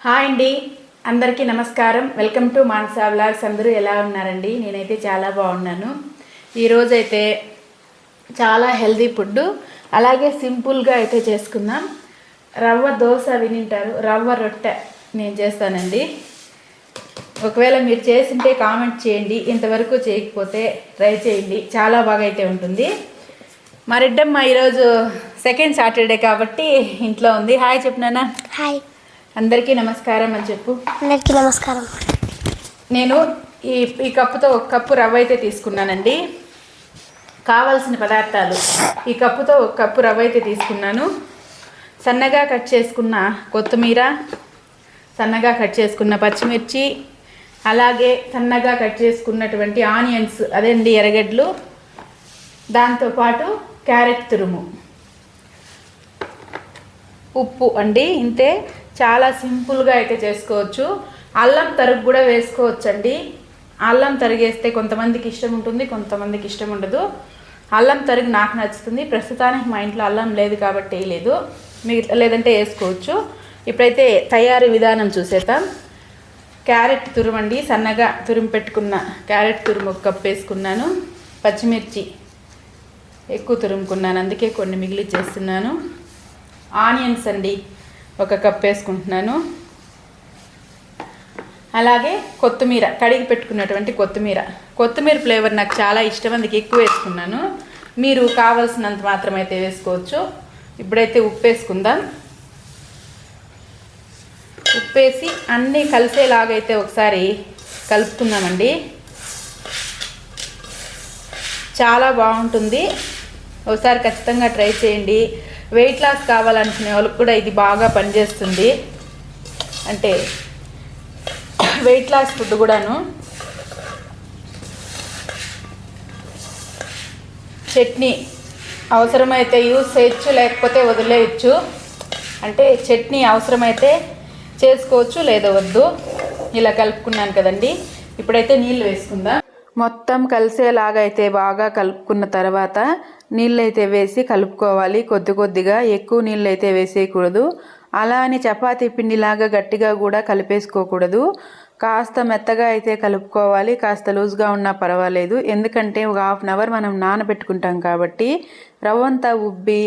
Hi అండి. అందరికీ నమస్కారం. Welcome to Manasa vlogs. అందరూ ఎలా ఉన్నారండి? నేనైతే చాలా బాగున్నాను. ఈరోజైతే చాలా హెల్దీ ఫుడ్ అలాగే సింపుల్గా అయితే చేసుకుందాం. రవ్వ దోశ వినింటారు. రవ్వ రొట్టె నేను చేస్తానండి. ఒకవేళ మీరు చేసింటే కామెంట్ చేయండి. ఇంతవరకు చేయకపోతే ట్రై చేయండి. చాలా బాగా అయితే ఉంటుంది. మరిడ్డమ్మ ఈరోజు సెకండ్ సాటర్డే కాబట్టి ఇంట్లో ఉంది. హాయ్ చెప్పినానా హాయ్. అందరికీ నమస్కారం అని చెప్పు. అందరికీ నమస్కారం. నేను ఈ ఈ కప్పుతో ఒక కప్పు రవ్వ అయితే తీసుకున్నానండి. కావాల్సిన పదార్థాలు. ఈ కప్పుతో ఒక కప్పు రవ్వ అయితే తీసుకున్నాను. సన్నగా కట్ చేసుకున్న కొత్తిమీర సన్నగా కట్ చేసుకున్న పచ్చిమిర్చి అలాగే సన్నగా కట్ చేసుకున్నటువంటి ఆనియన్స్ అదేండి ఎర్రగడ్డలు. దాంతోపాటు క్యారెట్ తురుము. ఉప్పు అండి ఇంతే. చాలా సింపుల్గా అయితే చేసుకోవచ్చు. అల్లం తరుగు కూడా వేసుకోవచ్చండి. అల్లం తరిగేస్తే కొంతమందికి ఇష్టం ఉంటుంది కొంతమందికి ఇష్టం ఉండదు. అల్లం తరుగు నాకు నచ్చుతుంది. ప్రస్తుతానికి మా ఇంట్లో అల్లం లేదు కాబట్టి వేయలేదు మీకు లేదంటే వేసుకోవచ్చు. ఇప్పుడైతే తయారీ విధానం చూసేద్దాం. క్యారెట్ తురుమండి. సన్నగా తురుము పెట్టుకున్న క్యారెట్ తురుము ఒక కప్ వేసుకున్నాను. పచ్చిమిర్చి ఎక్కువ తురుముకున్నాను. అందుకే కొన్ని మిగిలి చేస్తున్నాను. ఆనియన్స్ అండి. ఒక కప్ వేసుకుంటున్నాను. అలాగే కొత్తిమీర కడిగి పెట్టుకున్నటువంటి కొత్తిమీర. కొత్తిమీర ఫ్లేవర్ నాకు చాలా ఇష్టం అందుకే ఎక్కువ వేసుకున్నాను. మీరు కావలసినంత మాత్రమైతే వేసుకోవచ్చు. ఇప్పుడైతే ఉప్పు వేసుకుందాం. ఉప్పేసి అన్నీ కలిసేలాగైతే ఒకసారి కలుపుకుందామండి. చాలా బాగుంటుంది. ఒకసారి ఖచ్చితంగా ట్రై చేయండి. వెయిట్ లాస్ కావాలనుకునే వాళ్ళకి కూడా ఇది బాగా పనిచేస్తుంది. అంటే వెయిట్ లాస్ ఫుడ్ కూడాను. చట్నీ అవసరమైతే యూస్ చేయొచ్చు లేకపోతే వదిలేయచ్చు. అంటే చట్నీ అవసరమైతే చేసుకోవచ్చు లేదా వద్దు. ఇలా కలుపుకున్నాను కదండి. ఇప్పుడైతే నీళ్ళు వేసుకుందాం. మొత్తం కలిసేలాగా అయితే బాగా కలుపుకున్న తర్వాత నీళ్ళైతే వేసి కలుపుకోవాలి. కొద్ది కొద్దిగా ఎక్కువ నీళ్ళైతే వేసేయకూడదు. అలా అని చపాతీ పిండిలాగా గట్టిగా కూడా కలిపేసుకోకూడదు. కాస్త మెత్తగా అయితే కలుపుకోవాలి. కాస్త లూజ్గా ఉన్నా పర్వాలేదు. ఎందుకంటే ఒక హాఫ్ అన్ అవర్ మనం నానబెట్టుకుంటాం కాబట్టి రవ్వంతా ఉబ్బి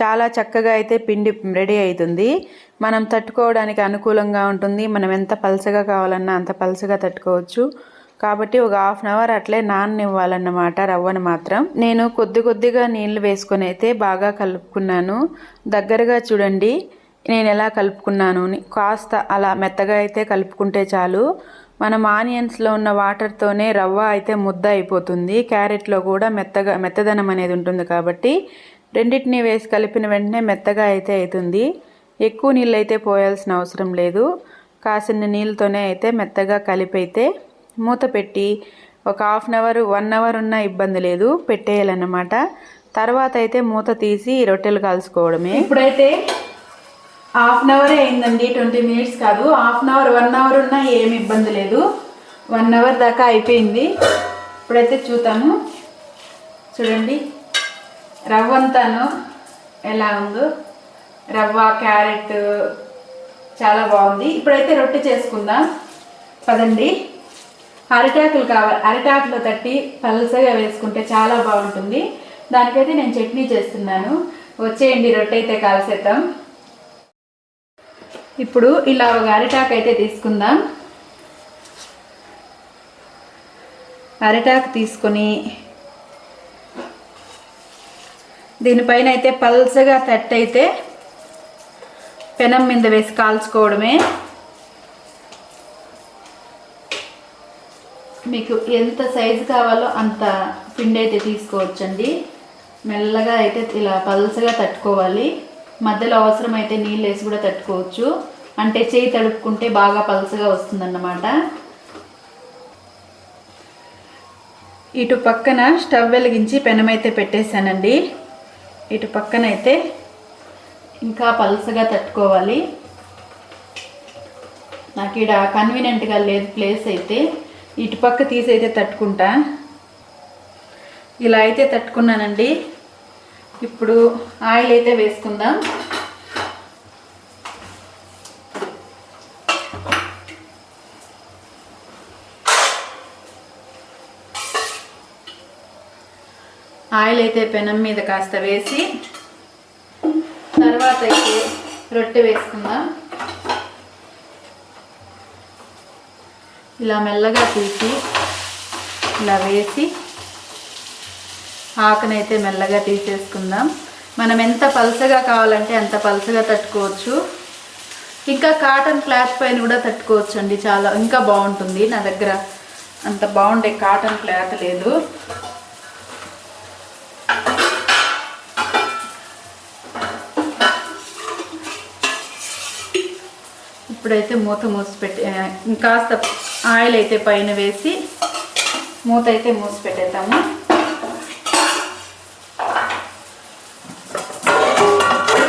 చాలా చక్కగా అయితే పిండి రెడీ అవుతుంది. మనం తట్టుకోవడానికి అనుకూలంగా ఉంటుంది. మనం ఎంత పలసగా కావాలన్నా అంత పలసగా తట్టుకోవచ్చు. కాబట్టి ఒక హాఫ్ అన్ అవర్ అట్లే నాననివ్వాలన్నమాట రవ్వను మాత్రం. నేను కొద్ది కొద్దిగా నీళ్ళు వేసుకొని అయితే బాగా కలుపుకున్నాను. దగ్గరగా చూడండి నేను ఎలా కలుపుకున్నాను. అని. కాస్త అలా మెత్తగా అయితే కలుపుకుంటే చాలు. మనం ఆనియన్స్లో ఉన్న వాటర్తోనే రవ్వ అయితే ముద్ద అయిపోతుంది. క్యారెట్లో కూడా మెత్తగా మెత్తదనం అనేది ఉంటుంది కాబట్టి రెండింటిని వేసి కలిపిన వెంటనే మెత్తగా అయితే అవుతుంది. ఎక్కువ నీళ్ళు అయితే పోయాల్సిన అవసరం లేదు. కాసిన నీళ్ళతోనే అయితే మెత్తగా కలిపి అయితే మూత పెట్టి ఒక half an hour one hour ఉన్న ఇబ్బంది లేదు పెట్టేయాలన్నమాట. తర్వాత అయితే మూత తీసి రొట్టెలు కాల్చుకోవడమే. ఇప్పుడైతే హాఫ్ అన్ అవరే అయిందండి ట్వంటీ మినిట్స్ కాదు. Half an hour one hour ఉన్నా ఏమి ఇబ్బంది లేదు. వన్ అవర్ దాకా అయిపోయింది. ఇప్పుడైతే చూద్దాము చూడండి. రవ్వ అంతాను ఎలా ఉందో. రవ్వ క్యారెట్ చాలా బాగుంది. ఇప్పుడైతే రొట్టె చేసుకుందాం. పదండి. అరిటాకులు కావాలి అరిటాకులో తట్టి పలసగా వేసుకుంటే చాలా బాగుంటుంది. దానికైతే నేను చట్నీ చేస్తున్నాను. వచ్చేయండి రొట్టె అయితే కాల్చేద్దాం ఇప్పుడు ఇలా ఒక అరిటాకు అయితే తీసుకుందాం. అరిటాకు తీసుకొని దీనిపైన అయితే పల్సగా తట్టయితే పెనం మీద వేసి కాల్చుకోవడమే. మీకు ఎంత సైజు కావాలో అంత పిండి అయితే తీసుకోవచ్చండి. మెల్లగా అయితే ఇలా పల్సగా తట్టుకోవాలి. మధ్యలో అవసరమైతే నీళ్ళు వేసి కూడా తట్టుకోవచ్చు. అంటే చేయి తడుపుకుంటే బాగా పల్సగా వస్తుందన్నమాట. ఇటు పక్కన స్టవ్ వెలిగించి పెనం అయితే పెట్టేశానండి. ఇటు పక్కన అయితే ఇంకా పల్సగా తట్టుకోవాలి. నాకు ఇక్కడ కన్వీనియంట్గా లేదు ప్లేస్ అయితే. ఇటుపక్క తీసి అయితే తట్టుకుంటా. ఇలా అయితే తట్టుకున్నానండి. ఇప్పుడు ఆయిల్ అయితే వేసుకుందాం. ఆయిల్ అయితే పెనం మీద కాస్త వేసి తర్వాత అయితే రొట్టె వేసుకుందాం. ఇలా మెల్లగా తీసి ఇలా వేసి ఆకునైతే మెల్లగా తీసేసుకుందాం. మనం ఎంత పలసగా కావాలంటే అంత పలసగా తట్టుకోవచ్చు. ఇంకా కాటన్ క్లాత్ పైన కూడా తట్టుకోవచ్చు అండి చాలా. ఇంకా బాగుంటుంది. నా దగ్గర అంత బాగుండే కాటన్ క్లాత్ లేదు. ఇప్పుడైతే మూత మూసి పెట్టి కాస్త ఆయిల్ అయితే పైన వేసి మూత అయితే మూసి పెట్టేద్దాము.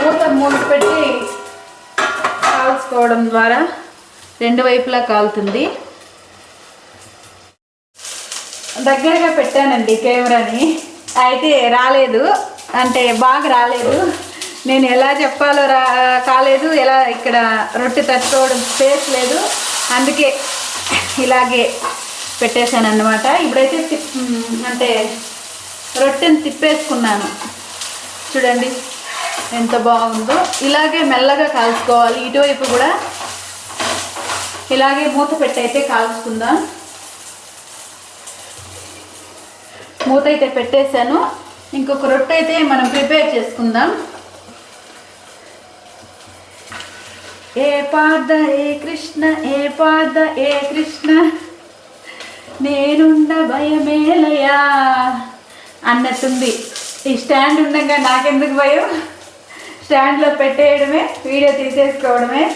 మూత మూసి పెట్టి కాల్చుకోవడం ద్వారా రెండు వైపులా కాలుతుంది. దగ్గరగా పెట్టానండి కెమెరాని. అయితే రాలేదు. అంటే బాగా రాలేదు. నేను ఎలా చెప్పాలో రా కాలేదు. ఎలా ఇక్కడ రొట్టె తట్టుకోవడం స్పేస్ లేదు. అందుకే ఇలాగే పెట్టేశాను అనమాట ఇప్పుడైతే అంటే రొట్టెని తిప్పేసుకున్నాను. చూడండి ఎంత బాగుందో. ఇలాగే మెల్లగా కాల్చుకోవాలి. ఇటువైపు కూడా ఇలాగే మూత పెట్టయితే కాల్చుకుందాం. మూత అయితే పెట్టేశాను. ఇంకొక రొట్టె అయితే మనం ప్రిపేర్ చేసుకుందాం. ఏ పాద ఏ కృష్ణ ఏ పాద ఏ కృష్ణ? నేనుండ భయమేలయా? అన్నట్టుంది. ఈ స్టాండ్ ఉండగా నాకెందుకు భయం? స్టాండ్లో పెట్టేయడమే వీడియో తీసేసుకోవడమే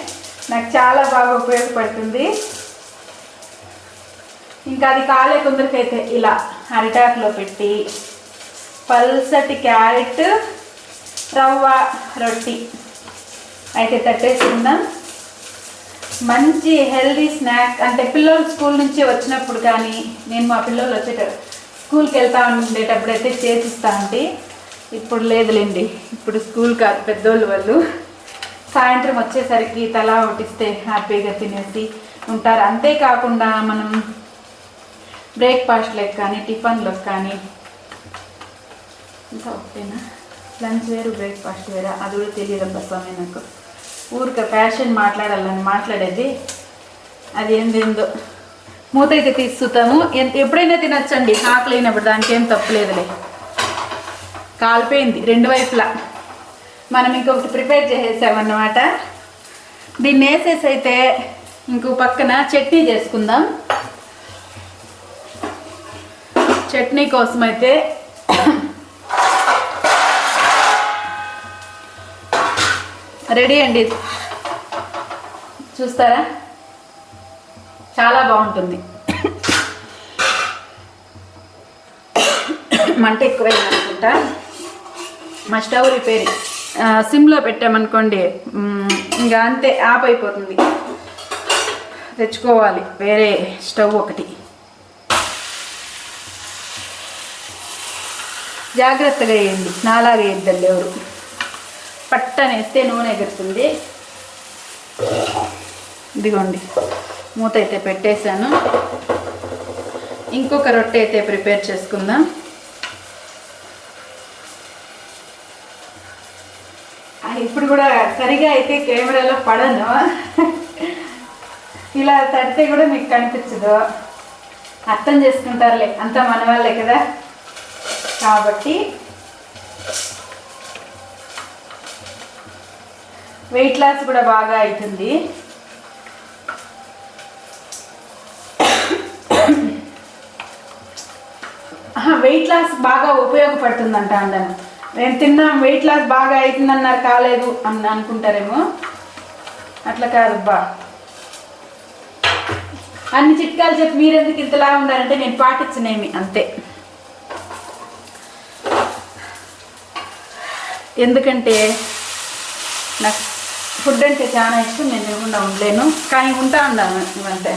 నాకు చాలా బాగా ఉపయోగపడుతుంది. ఇంకా అది కాలే కొందరికైతే ఇలా అరిటాకులో పెట్టి పల్సటి క్యారెట్ రవ్వ రొట్టి అయితే తట్టేసుకుందాం మంచి హెల్దీ స్నాక్ అంటే పిల్లలు స్కూల్ నుంచి వచ్చినప్పుడు కానీ నేను మా పిల్లలు వచ్చేట స్కూల్కి వెళ్తా ఉండేటప్పుడు అయితే చేసిస్తా ఉంటే ఇప్పుడు లేదులేండి. ఇప్పుడు స్కూల్ కాదు పెద్దోళ్ళు వాళ్ళు. సాయంత్రం వచ్చేసరికి తలా ఒకటిస్తే హ్యాపీగా తినేసి ఉంటారు. అంతేకాకుండా మనం బ్రేక్ఫాస్ట్లకు కానీ టిఫన్లకు కానీ ఇంకా ఓకేనా లంచ్ వేరు బ్రేక్ఫాస్ట్ వేరా అది కూడా తెలియదు స్వామి నాకు. ఊరిక ఫ్యాషన్ మాట్లాడాలని మాట్లాడేది అది ఏందేందో మూత అయితే తీస్తాము ఎప్పుడైనా తినచ్చండి. ఆకలి అయినప్పుడు దానికి ఏం తప్పులేదులే కాలిపోయింది రెండు వైపులా. మనం ఇంకొకటి ప్రిపేర్ చేసేసామన్నమాట. దీన్ని వేసేసి అయితే ఇంకో పక్కన చట్నీ చేసుకుందాం. చట్నీ కోసం అయితే రెడీ అండి. చూస్తారా? చాలా బాగుంటుంది. మంట ఎక్కువైంది అనుకుంటా మా స్టవ్ రిపేర్. సిమ్లో పెట్టామనుకోండి ఇంకా అంతే యాప్ అయిపోతుంది తెచ్చుకోవాలి వేరే స్టవ్ ఒకటి. జాగ్రత్తగా వేయండి నాలాగా వేయద్దండి ఎవరు. పట్టనేస్తే నూనె ఎగురుతుంది. ఇదిగోండి మూత అయితే పెట్టేశాను. ఇంకొక రొట్టె అయితే ప్రిపేర్ చేసుకుందాం. ఇప్పుడు కూడా సరిగా అయితే కెమెరాలో పడను. ఇలా తడితే కూడా మీకు కనిపించదు. అర్థం చేసుకుంటారులే అంతా మన వాళ్ళే కదా. కాబట్టి వెయిట్ లాస్ కూడా బాగా అవుతుంది వెయిట్ లాస్ బాగా ఉపయోగపడుతుందంట అందను నేను తిన్నా వెయిట్ లాస్ బాగా అవుతుందన్నారు కాలేదు అని అనుకుంటారేమో. అట్లా కాదు బా అన్ని చిట్కాలు చెప్పి మీరెందుకు ఇంతలా ఉండాలంటే నేను పాటించనేమి అంతే. ఎందుకంటే నాకు ఫుడ్ అంటే చాలా ఇష్టం నేను తినకుండా ఉండలేను. కానీ ఉంటా ఉన్నాను ఇవంటే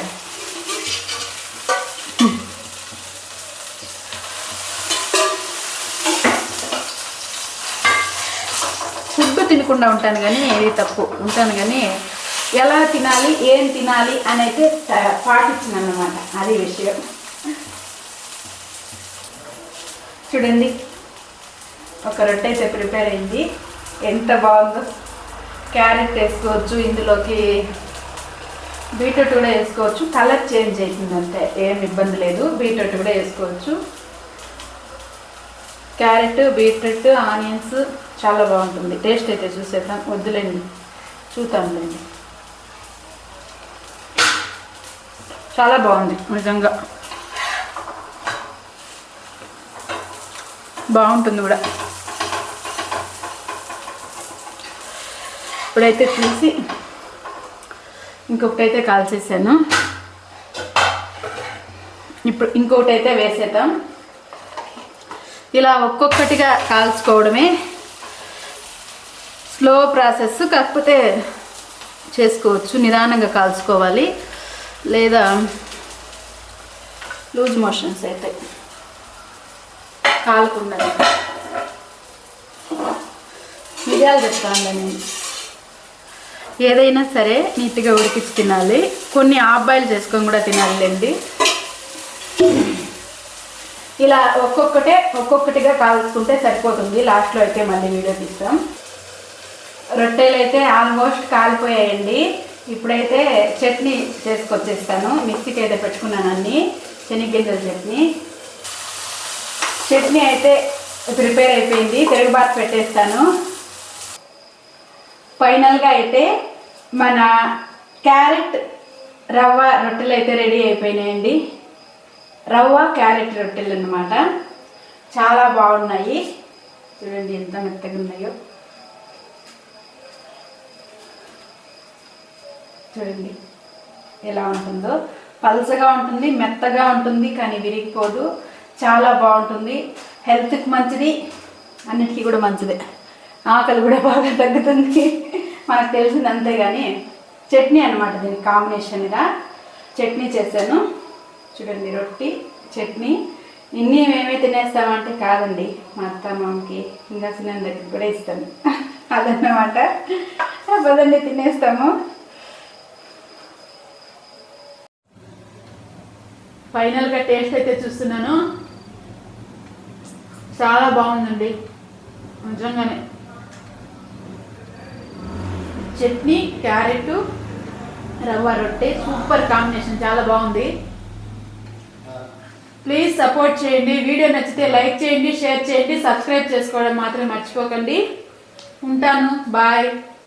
ఫుడ్ తినకుండా ఉంటాను కానీ ఏది తప్పు. ఉంటాను కానీ ఎలా తినాలి ఏం తినాలి అని అయితే పాటించిన అన్నమాట అది విషయం. చూడండి. ఒక రొట్టె అయితే ప్రిపేర్ అయింది. ఎంత బాగుందో. క్యారెట్ వేసుకోవచ్చు ఇందులోకి బీట్రూట్ కూడా వేసుకోవచ్చు. కలర్ చేంజ్ అవుతుంది అంతే ఏం ఇబ్బంది లేదు. బీట్రూట్ కూడా వేసుకోవచ్చు. క్యారెట్ బీట్రూట్ ఆనియన్స్ చాలా బాగుంటుంది. టేస్ట్ అయితే చూసేద్దాం. వద్దులేండి. చూద్దాంలేండి. చాలా బాగుంది నిజంగా. బాగుంటుంది కూడా. ఇప్పుడైతే తీసి ఇంకొకటి అయితే కాల్చేసాను. ఇప్పుడు ఇంకొకటి అయితే వేసేద్దాం. ఇలా ఒక్కొక్కటిగా కాల్చుకోవడమే స్లో ప్రాసెస్ కాకపోతే చేసుకోవచ్చు నిదానంగా కాల్చుకోవాలి. లేదా లూజ్ మోషన్స్ అయితే కాలకుండా. మిరియాలు చెప్తాను నేను. ఏదైనా సరే నీట్గా ఉడికించి తినాలి కొన్ని ఆఫ్ బాయిల్ చేసుకొని కూడా తినాలండి ఇలా ఒక్కొక్కటే ఒక్కొక్కటిగా కాల్చుకుంటే సరిపోతుంది. లాస్ట్లో అయితే మళ్ళీ వీడియో తీస్తాం. రొట్టెలు అయితే ఆల్మోస్ట్ కాలిపోయాయండి. ఇప్పుడైతే చట్నీ చేసుకొచ్చేస్తాను. మిక్సీకి అయితే పెట్టుకున్నాను అన్ని. శనగగింజల చట్నీ. చట్నీ అయితే ప్రిపేర్ అయిపోయింది. తిరుగుబాటు పెట్టేస్తాను. ఫైనల్గా అయితే మన క్యారెట్ రవ్వ రొట్టెలు అయితే రెడీ అయిపోయినాయండి. రవ్వ క్యారెట్ రొట్టెలు అన్నమాట. చాలా బాగున్నాయి. చూడండి ఎంత మెత్తగా ఉన్నాయో. చూడండి ఎలా ఉంటుందో. పల్చగా ఉంటుంది మెత్తగా ఉంటుంది కానీ విరిగిపోదు. చాలా బాగుంటుంది. హెల్త్కి మంచిది అన్నిటికీ కూడా మంచిదే. ఆకలి కూడా బాగా తగ్గుతుంది. మనకు తెలిసింది అంతే కానీ చట్నీ అనమాట దీనికి కాంబినేషన్గా చట్నీ చేశాను. చూడండి రొట్టి చట్నీ. ఇన్ని మేమే తినేస్తామంటే కాదండి. మా అత్త మామకి ఇంకా చిన్న దగ్గర కూడా ఇస్తాను అదన్నమాట. పదండి తినేస్తాము. ఫైనల్గా టేస్ట్ అయితే చూస్తున్నాను. చాలా బాగుందండి. నిజంగానే. చట్నీ క్యారెట్ రవ్వ రొట్టె సూపర్ కాంబినేషన్ చాలా బాగుంది. ప్లీజ్ సపోర్ట్ చేయండి. వీడియో నచ్చితే లైక్ చేయండి షేర్ చేయండి సబ్స్క్రైబ్ చేసుకోవడం మాత్రం మర్చిపోకండి. ఉంటాను. బాయ్